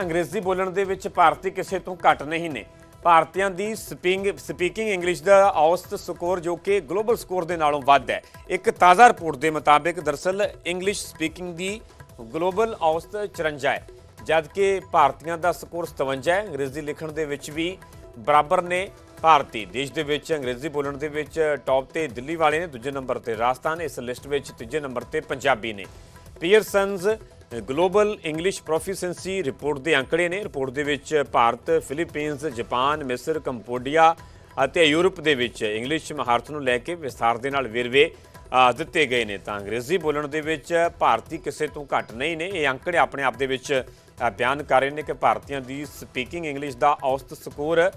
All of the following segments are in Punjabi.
ਅੰਗਰੇਜ਼ੀ ਬੋਲਣ ਦੇ ਵਿੱਚ ਭਾਰਤੀ ਕਿਸੇ ਤੋਂ ਘੱਟ ਨਹੀਂ ਨੇ। ਭਾਰਤੀਆਂ ਦੀ ਸਪੀਕਿੰਗ ਸਪੀਕਿੰਗ ਇੰਗਲਿਸ਼ ਦਾ ਔਸਤ ਸਕੋਰ ਜੋ ਕਿ ਗਲੋਬਲ ਸਕੋਰ ਦੇ ਨਾਲੋਂ ਵੱਧ ਹੈ। ਇੱਕ ਤਾਜ਼ਾ ਰਿਪੋਰਟ ਦੇ ਮੁਤਾਬਿਕ ਦਰਸਲ ਇੰਗਲਿਸ਼ ਸਪੀਕਿੰਗ ਦੀ ਗਲੋਬਲ ਔਸਤ 54 ਹੈ, ਜਦਕਿ ਭਾਰਤੀਆਂ ਦਾ ਸਕੋਰ 57 ਹੈ। ਅੰਗਰੇਜ਼ੀ ਲਿਖਣ ਦੇ ਵਿੱਚ ਵੀ ਬਰਾਬਰ ਨੇ। ਭਾਰਤੀ ਦੇਸ਼ ਦੇ ਵਿੱਚ ਅੰਗਰੇਜ਼ੀ ਬੋਲਣ ਦੇ ਵਿੱਚ ਟੌਪ ਤੇ ਦਿੱਲੀ ਵਾਲੇ ਨੇ, ਦੂਜੇ ਨੰਬਰ ਤੇ ਰਾਜਸਥਾਨ, ਇਸ ਲਿਸਟ ਵਿੱਚ ਤੀਜੇ ਨੰਬਰ ਤੇ ਪੰਜਾਬੀ ਨੇ। Pearson's global English proficiency report ਦੇ ਅੰਕੜੇ ਨੇ। ਰਿਪੋਰਟ ਦੇ ਵਿੱਚ ਭਾਰਤ, ਫਿਲੀਪੀਨਸ, ਜਾਪਾਨ, ਮਿਸਰ, ਕੰਬੋਡੀਆ ਅਤੇ ਯੂਰਪ ਦੇ ਵਿੱਚ ਇੰਗਲਿਸ਼ ਮਹਾਰਤ ਨੂੰ ਲੈ ਕੇ ਵਿਸਥਾਰ ਦੇ ਨਾਲ ਵੇਰਵੇ ਦਿੱਤੇ ਗਏ ਨੇ। ਤਾਂ ਅੰਗਰੇਜ਼ੀ ਬੋਲਣ ਦੇ ਵਿੱਚ ਭਾਰਤੀ ਕਿਸੇ ਤੋਂ ਘੱਟ ਨਹੀਂ ਨੇ। ਇਹ ਅੰਕੜੇ ਆਪਣੇ ਆਪ ਦੇ ਵਿੱਚ ਬਿਆਨ ਕਰ ਰਹੇ ਨੇ ਕਿ ਭਾਰਤੀਆਂ ਦੀ ਸਪੀਕਿੰਗ ਇੰਗਲਿਸ਼ ਦਾ ਔਸਤ ਸਕੋਰ,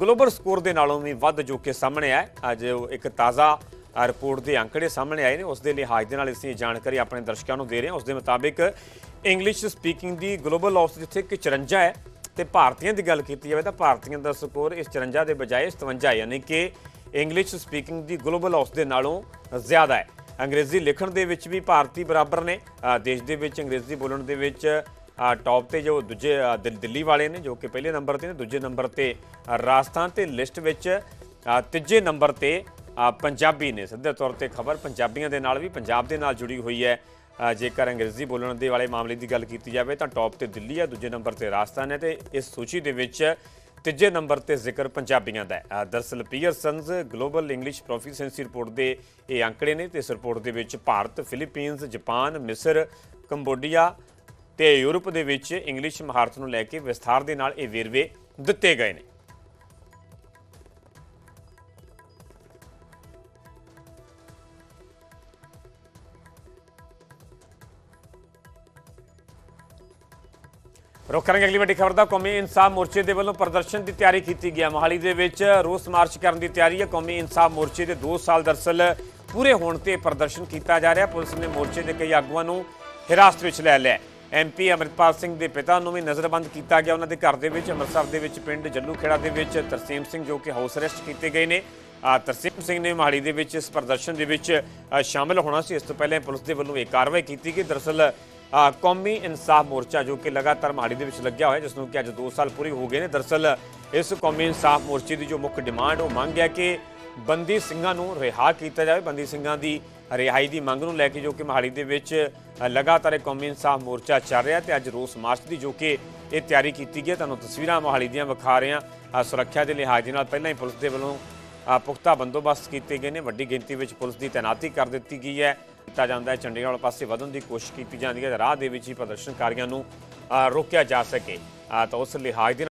ਗਲੋਬਲ ਸਕੋਰ ਦੇ ਨਾਲੋਂ ਵੀ ਵੱਧ ਜੋ ਕਿ ਸਾਹਮਣੇ ਆਇਆ। ਹੈ। ਅੱਜ ਉਹ ਇੱਕ ਤਾਜ਼ਾ ਰਿਪੋਰਟ ਦੇ ਅੰਕੜੇ ਸਾਹਮਣੇ ਆਏ ਨੇ। ਉਸ ਦੇ ਲਿਹਾਜ਼ ਦੇ ਨਾਲ ਅਸੀਂ ਜਾਣਕਾਰੀ ਆਪਣੇ ਦਰਸ਼ਕਾਂ ਨੂੰ ਦੇ ਰਹੇ ਹਾਂ। ਉਸ ਦੇ ਮੁਤਾਬਿਕ ਇੰਗਲਿਸ਼ ਸਪੀਕਿੰਗ ਦੀ ਗਲੋਬਲ ਔਸਤ ਜਿੱਥੇ ਕਿ 54 ਹੈ ਤੇ ਭਾਰਤੀਆਂ ਦੀ ਗੱਲ ਕੀਤੀ ਜਾਵੇ ਤਾਂ ਭਾਰਤੀਆਂ ਦਾ ਸਕੋਰ ਇਸ 54 ਦੇ ਬਜਾਏ 57 ਯਾਨੀ ਕਿ ਇੰਗਲਿਸ਼ ਸਪੀਕਿੰਗ ਦੀ ਗਲੋਬਲ ਔਸਤ ਦੇ ਨਾਲੋਂ ਜ਼ਿਆਦਾ ਹੈ। ਅੰਗਰੇਜ਼ੀ ਲਿਖਣ ਦੇ ਵਿੱਚ ਵੀ ਭਾਰਤੀ ਬਰਾਬਰ ਨੇ। ਦੇਸ਼ ਦੇ ਵਿੱਚ ਅੰਗਰੇਜ਼ੀ ਬੋਲਣ ਦੇ ਵਿੱਚ ਅ, ਟੌਪ ਤੇ ਜੋ ਦੂਜੇ ਦਿੱਲੀ ਵਾਲੇ ਨੇ ਜੋ ਕਿ ਪਹਿਲੇ ਨੰਬਰ ਤੇ ਨੇ ਦੂਜੇ ਨੰਬਰ ਤੇ ਰਾਜਸਥਾਨ ਤੇ ਲਿਸਟ ਵਿੱਚ ਤੀਜੇ ਨੰਬਰ ਤੇ ਪੰਜਾਬੀ ਨੇ ਸਿੱਧੇ ਤੌਰ ਤੇ ਖਬਰ ਪੰਜਾਬੀਆਂ ਦੇ ਨਾਲ ਵੀ ਪੰਜਾਬ ਦੇ ਨਾਲ ਜੁੜੀ ਹੋਈ ਹੈ। ਜੇਕਰ ਅੰਗਰੇਜ਼ੀ ਬੋਲਣ ਦੇ ਵਾਲੇ ਮਾਮਲੇ ਦੀ ਗੱਲ ਕੀਤੀ ਜਾਵੇ ਤਾਂ ਟੌਪ ਤੇ ਦਿੱਲੀ ਹੈ ਦੂਜੇ ਨੰਬਰ ਤੇ ਰਾਜਸਥਾਨ ਹੈ ਤੇ ਇਸ ਸੂਚੀ ਦੇ ਵਿੱਚ ਤੀਜੇ ਨੰਬਰ ਤੇ ਜ਼ਿਕਰ ਪੰਜਾਬੀਆਂ ਦਾ ਹੈ। ਅ, ਦਰਅਸਲ Pearson's global English proficiency report ਦੇ ਇਹ ਅੰਕੜੇ ਨੇ ਤੇ ਇਸ ਰਿਪੋਰਟ ਦੇ ਵਿੱਚ ਭਾਰਤ ਫਿਲੀਪੀਨਸ ਜਾਪਾਨ ਮਿਸਰ ਕੰਬੋਡੀਆ ਤੇ ਯੂਰਪ ਦੇ ਵਿੱਚ ਇੰਗਲਿਸ਼ ਮਹਾਰਤ ਨੂੰ ਲੈ ਕੇ ਵਿਸਥਾਰ ਦੇ ਨਾਲ ਇਹ ਵੇਰਵੇ ਦਿੱਤੇ ਗਏ ਨੇ। ਰੁਕ ਕਰਾਂਗੇ ਅਗਲੀ ਵੱਡੀ ਖਬਰ ਦਾ ਕੌਮੀ ਇਨਸਾਫ ਮੋਰਚੇ ਦੇ ਵੱਲੋਂ ਪ੍ਰਦਰਸ਼ਨ ਦੀ ਤਿਆਰੀ ਕੀਤੀ ਗਈ ਮੋਹਾਲੀ ਦੇ ਵਿੱਚ ਰੋਸ ਮਾਰਚ ਕਰਨ ਦੀ ਤਿਆਰੀ ਹੈ। ਕੌਮੀ ਇਨਸਾਫ ਮੋਰਚੇ ਦੇ 2 ਸਾਲ ਦਰਸਲ ਪੂਰੇ ਹੋਣ ਤੇ ਪ੍ਰਦਰਸ਼ਨ ਕੀਤਾ ਜਾ ਰਿਹਾ। ਪੁਲਿਸ ਨੇ ਮੋਰਚੇ ਦੇ ਕਈ ਆਗੂਆਂ ਨੂੰ ਹਿਰਾਸਤ ਵਿੱਚ ਲੈ ਲਿਆ ਐਮਪੀ ਅਮਰਿਤਪਾਲ ਸਿੰਘ ਦੇ ਪਿਤਾ ਨੂੰ ਵੀ ਨਜ਼ਰਬੰਦ ਕੀਤਾ ਗਿਆ। ਉਹਨਾਂ ਦੇ ਘਰ ਦੇ ਵਿੱਚ ਅੰਮ੍ਰਿਤਸਰ ਦੇ ਵਿੱਚ ਪਿੰਡ ਜੱਲੂਖੇੜਾ ਦੇ ਵਿੱਚ ਤਰਸੀਮ ਸਿੰਘ ਜੋ ਕਿ ਹਾਊਸ ਅਰੈਸਟ ਕੀਤੇ ਗਏ ਨੇ। ਅ, ਤਰਸੀਮ ਸਿੰਘ ਨੇ ਮੋਹਾਲੀ ਦੇ ਵਿੱਚ ਇਸ ਪ੍ਰਦਰਸ਼ਨ ਦੇ ਵਿੱਚ ਅ, ਸ਼ਾਮਲ ਹੋਣਾ ਸੀ। ਇਸ ਤੋਂ ਪਹਿਲਾਂ ਪੁਲਿਸ ਦੇ ਵੱਲੋਂ ਇਹ ਕਾਰਵਾਈ ਕੀਤੀ ਗਈ। ਦਰਅਸਲ ਕੌਮੀ ਇਨਸਾਫ ਮੋਰਚਾ ਜੋ ਕਿ ਲਗਾਤਾਰ ਮੋਹਾਲੀ ਦੇ ਵਿੱਚ ਲੱਗਿਆ ਹੋਇਆ ਜਿਸ ਨੂੰ ਕਿ ਅੱਜ 2 ਸਾਲ ਪੂਰੇ ਹੋ ਗਏ ਨੇ। ਦਰਅਸਲ ਇਸ ਕੌਮੀ ਇਨਸਾਫ ਮੋਰਚੇ ਦੀ ਜੋ ਮੁੱਖ ਡਿਮਾਂਡ, ਉਹ ਮੰਗ ਹੈ ਕਿ ਬੰਦੀ ਸਿੰਘਾਂ ਨੂੰ ਰਿਹਾ ਕੀਤਾ ਜਾਵੇ। ਬੰਦੀ ਸਿੰਘਾਂ ਦੀ ਰਿਹਾਈ ਦੀ ਮੰਗ ਨੂੰ ਲੈ ਕੇ ਜੋ ਕਿ ਮੋਹਾਲੀ ਦੇ ਵਿੱਚ ਲਗਾਤਾਰ ਇਹ ਕੌਮੀ ਇਨਸਾਫ ਮੋਰਚਾ ਚੱਲ ਰਿਹਾ ਤੇ ਅੱਜ ਰੋਸ ਮਾਰਚ ਦੀ ਜੋ ਕਿ ਇਹ ਤਿਆਰੀ ਕੀਤੀ ਗਈ ਹੈ। ਤੁਹਾਨੂੰ ਤਸਵੀਰਾਂ ਮੋਹਾਲੀ ਦੀਆਂ ਵਿਖਾ ਰਹੇ ਹਾਂ। ਸੁਰੱਖਿਆ ਦੇ ਲਿਹਾਜ਼ ਦੇ ਨਾਲ ਪਹਿਲਾਂ ਹੀ ਪੁਲਿਸ ਦੇ ਵੱਲੋਂ ਪੁਖਤਾ ਬੰਦੋਬਸਤ ਕੀਤੇ ਗਏ ਨੇ। ਵੱਡੀ ਗਿਣਤੀ ਵਿੱਚ ਪੁਲਿਸ ਦੀ ਤਾਇਨਾਤੀ ਕਰ ਦਿੱਤੀ ਗਈ ਹੈ। ਕੀਤਾ ਜਾਂਦਾ ਹੈ ਚੰਡੀਗੜ੍ਹ ਵਾਲੇ ਪਾਸੇ ਵਧਣ ਦੀ ਕੋਸ਼ਿਸ਼ ਕੀਤੀ ਜਾਂਦੀ ਹੈ ਰਾਹ ਦੇ ਵਿੱਚ ਹੀ ਪ੍ਰਦਰਸ਼ਨਕਾਰੀਆਂ ਨੂੰ ਰੋਕਿਆ ਜਾ ਸਕੇ। ਤਾਂ ਉਸ ਲਿਹਾਜ਼ ਦੇ